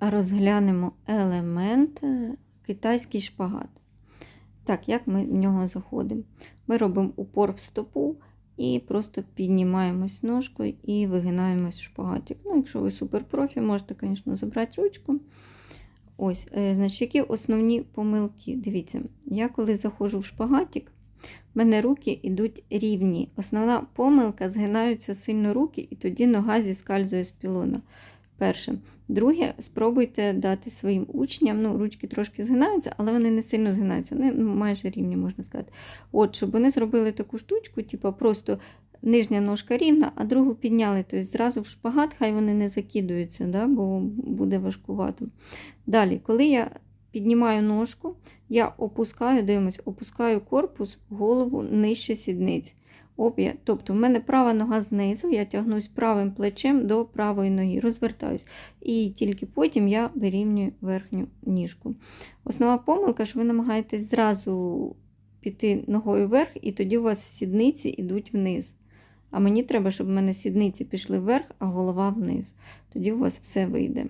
розглянемо елемент е, китайський шпагат. Так, як ми в нього заходимо? Ми робимо упор в стопу і просто піднімаємось ножкою і вигинаємось в шпагатик. Ну, якщо ви суперпрофі, можете, звісно, забрати ручку. Ось, е, значить, які основні помилки? Дивіться, я коли заходжу в шпагатик, в мене руки йдуть рівні. Основна помилка згинаються сильно руки, і тоді нога зіскальзує з пілона. Перше. Друге, спробуйте дати своїм учням, ну, ручки трошки згинаються, але вони не сильно згинаються, вони ну, майже рівні, можна сказати. От, щоб вони зробили таку штучку, типу просто нижня ножка рівна, а другу підняли. Тобто зразу в шпагат, хай вони не закидуються, да, бо буде важкувато. Далі, коли я піднімаю ножку, я опускаю, дивимось, опускаю корпус, голову нижче сідниць. Об'я. Тобто в мене права нога знизу, я тягнусь правим плечем до правої ноги, розвертаюсь. І тільки потім я вирівнюю верхню ніжку. Основна помилка, що ви намагаєтесь зразу піти ногою вверх, і тоді у вас сідниці йдуть вниз. А мені треба, щоб в мене сідниці пішли вверх, а голова вниз. Тоді у вас все вийде.